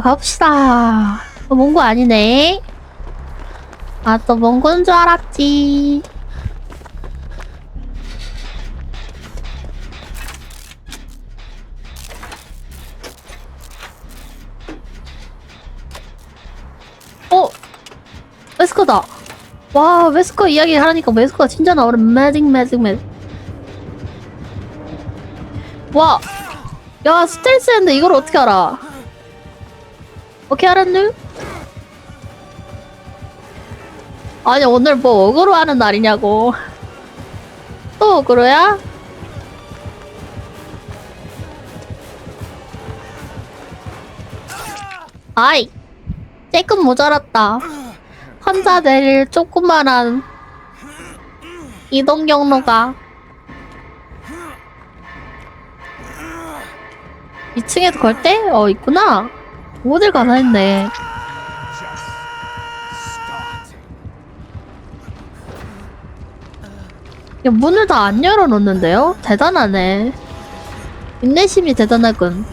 자, 갑시다. 어, 몽고 아니네. 아, 또 몽고인 줄 알았지. 어? 웨스커다. 와, 웨스커 이야기 하니까 웨스커가 진짜 나오네. 매직, 매직, 매직. 와, 야, 스텔스 했는데 이걸 어떻게 알아? 어떻게 알았누? 아니, 오늘 뭐 어그로 하는 날이냐고. 또 어그로야? 아이, 조금 모자랐다. 환자 내릴 조그만한 이동 경로가 2층에도 걸 때? 어, 있구나. 어딜 가나 했네. 야, 문을 다 안 열어놓는데요? 대단하네. 인내심이 대단하군.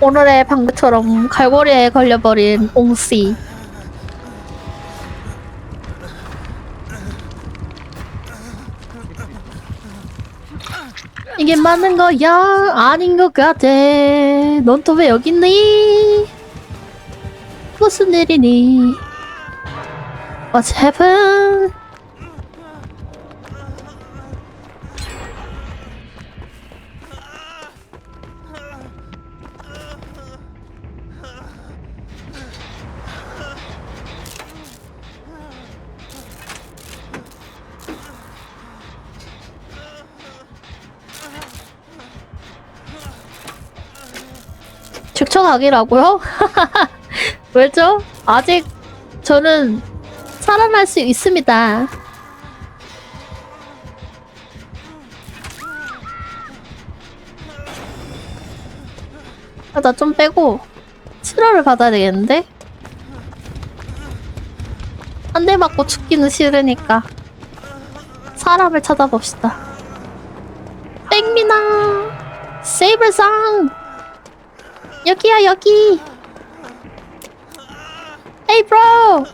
오늘의 방금처럼 갈고리에 걸려버린 옹씨. 이게 맞는 거야? 아닌 것 같아. 넌 또 왜 여기 있니? 무슨 일이니? What's happened? 즉처각이라고요? 왜죠? 아직 저는 살아날 수 있습니다. 아, 나 좀 빼고 치료를 받아야 되겠는데? 한 대 맞고 죽기는 싫으니까 사람을 찾아봅시다. 땡미나 세이버상 여기야 여기 Hey bro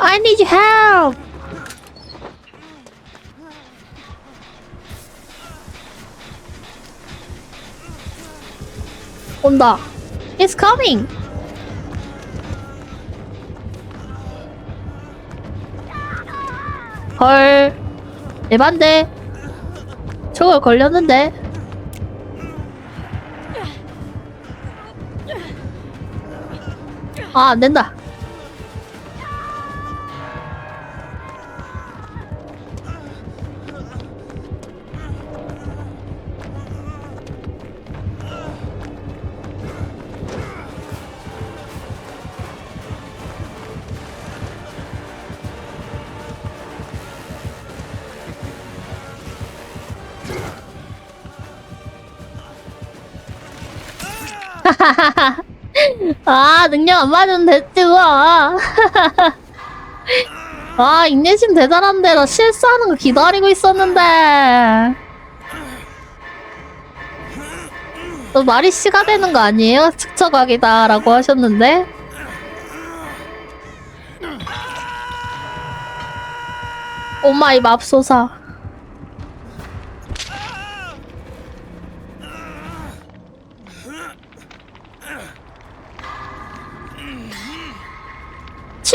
I need your help 온다 It's coming 헐 에반데 저걸 걸렸는데 아, 안 된다. 아, 능력 안 맞으면 됐지, 뭐. 아, 인내심 대단한데, 나 실수하는 거 기다리고 있었는데. 또 말이 씨가 되는 거 아니에요? 측처각이다라고 하셨는데. 오마이 맙소사.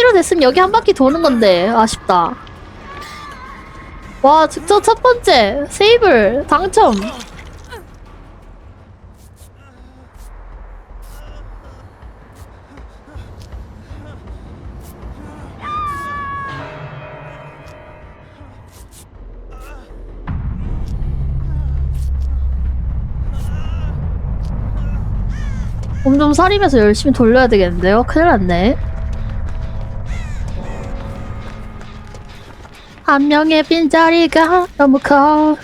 치료됐으면 여기 한 바퀴 도는 건데 아쉽다. 와 직접 첫 번째 세이블 당첨. 몸좀 사리면서 열심히 돌려야 되겠는데요? 큰일 났네. 한 명의 빈자리가 너무 커.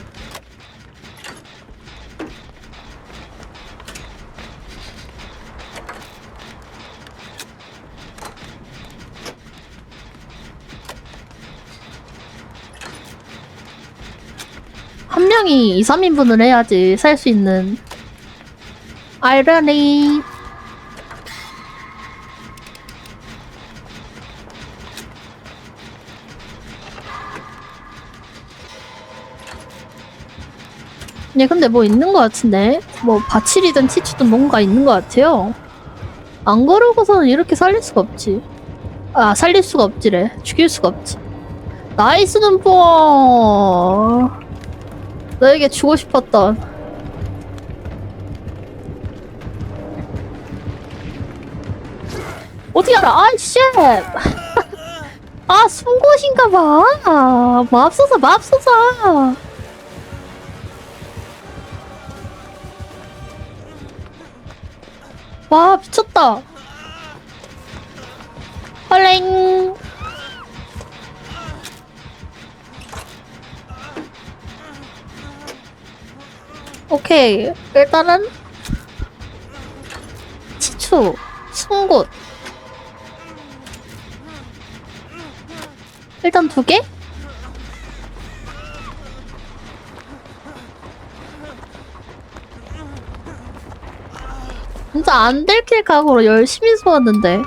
한 명이 2, 3인분을 해야지 살 수 있는 아이러니 네, 근데 뭐 있는 것 같은데? 뭐, 바칠이든 치추든 뭔가 있는 것 같아요. 안 그러고서는 이렇게 살릴 수가 없지. 아, 살릴 수가 없지래. 죽일 수가 없지. 나이스 눈뽕! 너에게 주고 싶었던. 어디 알아? 아이, 쉣! 아, 숨곳인가봐. 맙소사, 맙소사. 와 미쳤다. 헐랭 오케이 일단은 치추 숨곳 일단 두 개? 안 들킬 각오로 열심히 쏘았는데.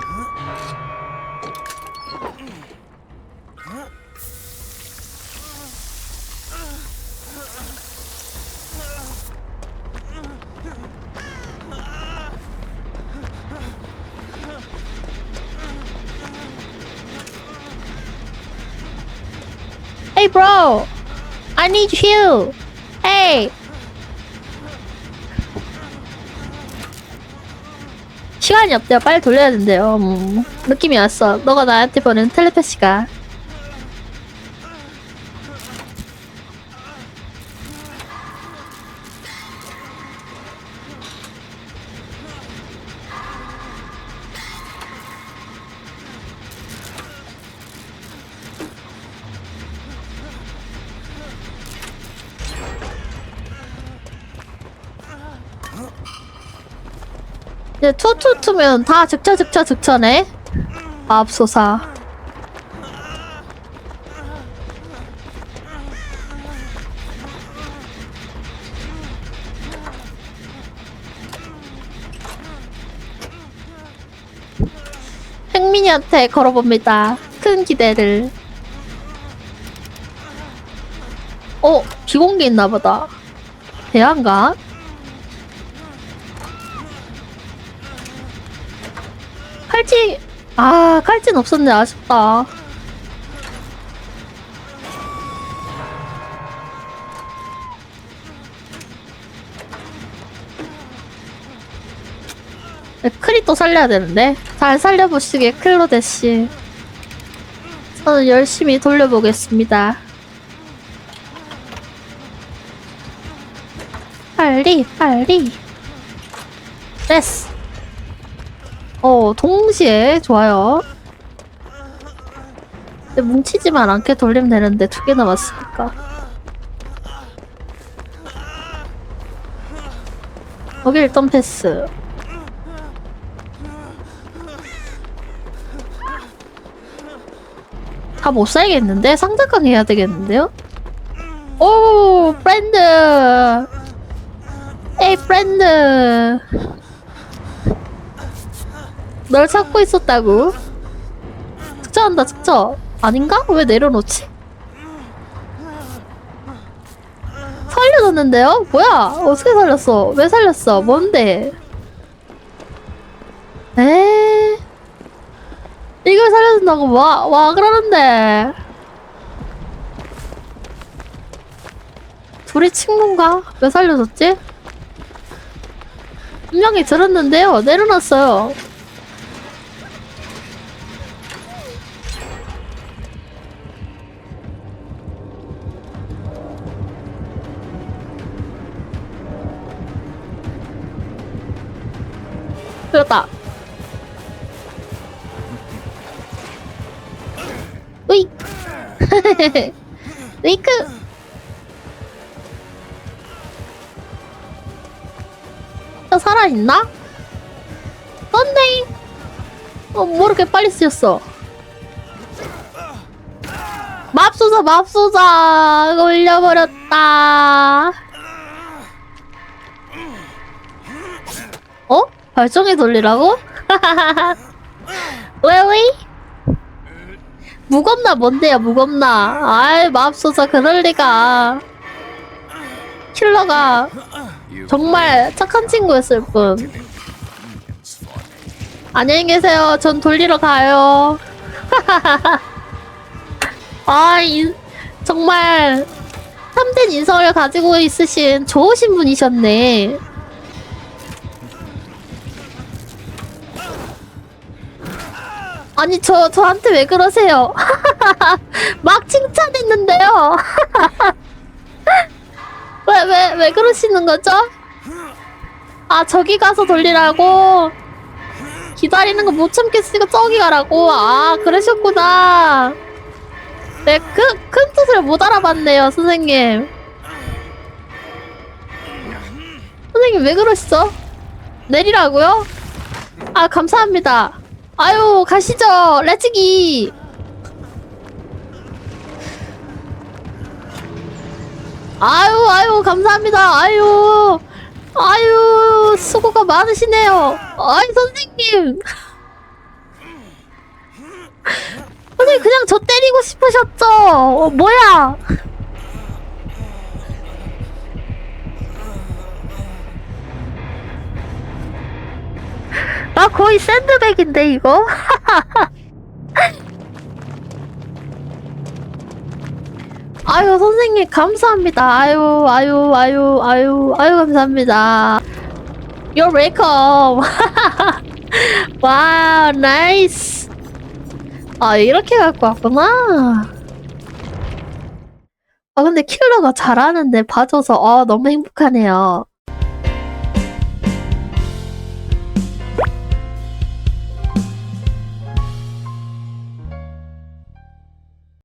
Hey bro, I need you. Hey. 시간이 없대요. 빨리 돌려야 된대요. 음, 느낌이 왔어. 너가 나한테 보낸 텔레파시가. 이제 투투투면 다 즉처 즉처 즉처네. 맙소사. 행민이한테 걸어봅니다. 큰 기대를. 어, 비공개 있나보다. 대한가? 아 칼진 없었네. 아쉽다. 네, 크리또 살려야 되는데. 잘 살려보시게 클로데씨 저는 열심히 돌려보겠습니다. 빨리 빨리. 됐어 어, 동시에 좋아요. 근데 뭉치지만 않게 돌리면 되는데 두 개 남았으니까. 여기 일단 패스. 다 못 살겠는데? 상자강 해야 되겠는데요? 오, 프렌드! 에이, 프렌드! 널 찾고 있었다고. 특정한다, 특정. 아닌가? 왜 내려놓지? 살려줬는데요? 뭐야? 어떻게 살렸어? 왜 살렸어? 뭔데? 에? 이걸 살려준다고 와, 와, 그러는데. 둘이 친구인가? 왜 살려줬지? 분명히 들었는데요. 내려놨어요. 그렇다. 으이. 으이크. 저 살아있나? 썬데이. 어, 뭐 이렇게 빨리 쓰였어? 맙소사 맙소사 올려버렸다 발정이 돌리라고? 왜왜? 무겁나 뭔데요 무겁나 아이 맙소사 그럴리가 킬러가 정말 착한 친구였을 뿐 안녕히 계세요 전 돌리러 가요 아, 이, 정말 참된 인성을 가지고 있으신 좋으신 분이셨네. 아니, 저, 저한테 왜 그러세요? 막 칭찬했는데요. 왜, 왜, 왜 그러시는 거죠? 아, 저기 가서 돌리라고? 기다리는 거 못 참겠으니까 저기 가라고? 아, 그러셨구나. 네, 큰, 큰 뜻을 못 알아봤네요, 선생님. 선생님, 왜 그러시죠? 내리라고요? 아, 감사합니다. 아유, 가시죠. 레츠기. 아유, 아유, 감사합니다. 아유, 아유, 수고가 많으시네요. 아이, 선생님. 선생님 그냥 저 때리고 싶으셨죠? 어, 뭐야? 아 거의 샌드백인데 이거? 아유 선생님 감사합니다. 아유 아유 아유 아유 아유 감사합니다. You're welcome. 와우 나이스. 아 이렇게 갖고 왔구나 아 근데 킬러가 잘하는데 봐줘서 아 너무 행복하네요